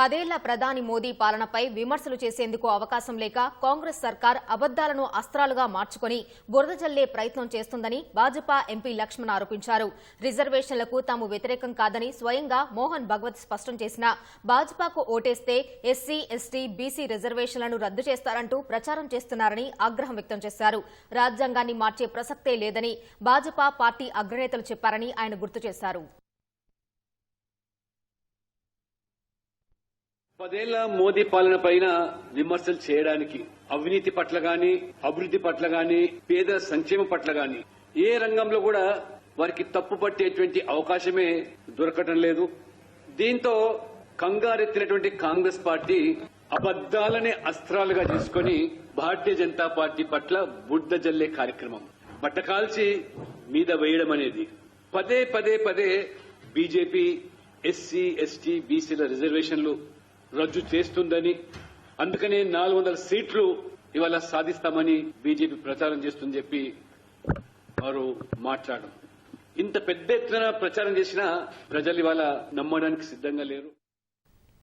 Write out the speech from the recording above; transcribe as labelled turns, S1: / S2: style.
S1: పదేళ్ళ ప్రధాని మోదీ పాలనపై విమర్శలు చేసేందుకు అవకాశం లేక కాంగ్రెస్ సర్కార్ అబద్దాలను అస్త్రాలుగా మార్చుకొని బురద జల్లే ప్రయత్నం చేస్తుందని భాజపా ఎంపీ లక్ష్మణ్ ఆరోపించారు. రిజర్వేషన్లకు తాము వ్యతిరేకం కాదని స్వయంగా మోహన్ భగవత్ స్పష్టం చేసిన భాజపాకు ఓటేస్తే ఎస్సీ ఎస్టీ బీసీ రిజర్వేషన్లను రద్దు చేస్తారంటూ ప్రచారం చేస్తున్నారని ఆగ్రహం వ్యక్తం చేశారు. రాజ్యాంగాన్ని మార్చే ప్రసక్తే లేదని భాజపా పార్టీ అగ్రనేతలు చెప్పారని ఆయన గుర్తు చేశారు.
S2: పదేళ్ళ మోదీ పాలన పైన విమర్శలు చేయడానికి అవినీతి పట్ల గాని అభివృద్ది పట్ల గాని పేద సంక్షేమం పట్ల గాని ఏ రంగంలో కూడా వారికి తప్పు పట్టేటువంటి అవకాశమే దొరకటం లేదు. దీంతో కంగారెత్తినటువంటి కాంగ్రెస్ పార్టీ అబద్దాలనే అస్త్రాలుగా తీసుకొని భారతీయ జనతా పార్టీ పట్ల బుడ్డ జల్లే కార్యక్రమం. బట్టకాల్చి మీద వేయడం అనేది. పదే పదే పదే బీజేపీ ఎస్సీ ఎస్టీ బీసీల రిజర్వేషన్లు రద్దు చేస్తుందని. అందుకనే నాలుగు వందల సీట్లు ఇవాళ సాధిస్తామని బీజేపీ ప్రచారం చేస్తుందని చెప్పి వారు మాట్లాడడం. ఇంత పెద్ద ఎత్తున ప్రచారం చేసినా ప్రజలు ఇవాళ నమ్మడానికి సిద్ధంగా లేరు.